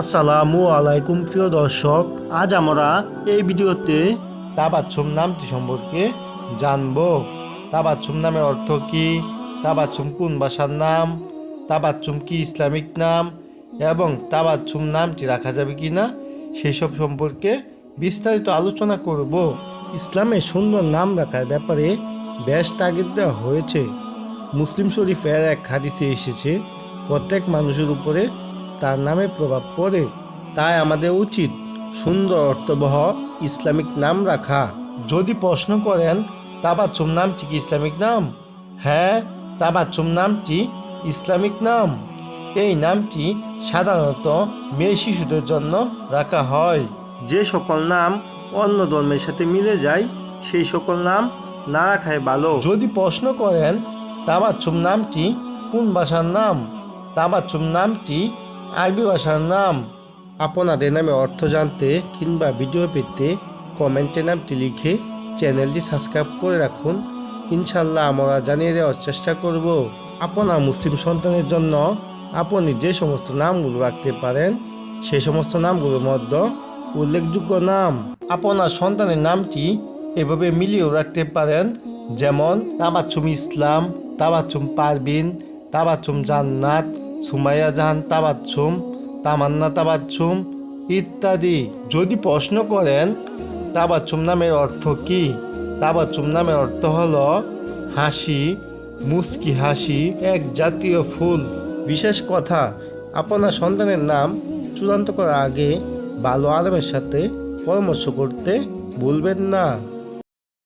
আসসালামু আলাইকুম, প্রিয় দর্শক। আজ আমরা এই ভিডিওতে তাবাচ্ছুম নামটি সম্পর্কে জানব। তাবাচ্ছুম নামের অর্থ কি? তাবাচ্ছুম কোন ভাষার নাম? তাবাচ্ছুম কি ইসলামিক নাম? এবং তাবাচ্ছুম নামটি রাখা যাবে কি না সেসব সম্পর্কে বিস্তারিত আলোচনা করব। ইসলামে সুন্দর নাম রাখার ব্যাপারে বেশ তাগিদ দেওয়া হয়েছে। মুসলিম শরীফের এক হাদিসে এসেছে, প্রত্যেক মানুষের উপরে তার নামে প্রভাব পড়ে। তাই আমাদের উচিত সুন্দর অর্থবহ ইসলামিক নাম রাখা। যদি প্রশ্ন করেন, তাবাচ্চুম নামটি কি ইসলামিক নাম? হ্যাঁ তাবাচ্চুম নামটি ইসলামিক নাম। এই নামটি সাধারণত মেয়ে শিশুদের জন্য রাখা হয়। যে সকল নাম অন্য ধর্মের সাথে মিলে যায়, সেই সকল নাম না রাখাই ভালো। যদি প্রশ্ন করেন, তাবাচ্চুম নামটি কোন ভাষার নাম? তাবাচ্চুম নামটি আরবি ভাষার নাম আপনাদের নামে অর্থ জানতে কিংবা ভিডিও পেতে কমেন্টে নামটি লিখে চ্যানেলটি সাবস্ক্রাইব করে রাখুন। ইনশাল্লাহ আমরা জানিয়ে দেওয়ার চেষ্টা করব। আপনার মুসলিম সন্তানের জন্য আপনি যে সমস্ত নামগুলো রাখতে পারেন সেই সমস্ত নামগুলোর মধ্যে উল্লেখযোগ্য নাম, আপনার সন্তানের নামটি এভাবে মিলিয়েও রাখতে পারেন। যেমন তাবাচ্চুম ইসলাম, তাবাচ্চুম পারবিন, তাবাচ্চুম জান্নাত সুমাইয়া জাহান তাবাচ্ছুম, তামান্না তাবাচ্চুম ইত্যাদি। যদি প্রশ্ন করেন তাবাচ্চুম নামের অর্থ কি? তাবাচ্চুম নামের অর্থ হলো হাসি, মুস্কি হাসি, এক জাতীয় ফুল। বিশেষ কথা, আপনার সন্তানের নাম চূড়ান্ত করার আগে ভালো আলমের সাথে পরামর্শ করতে ভুলবেন না।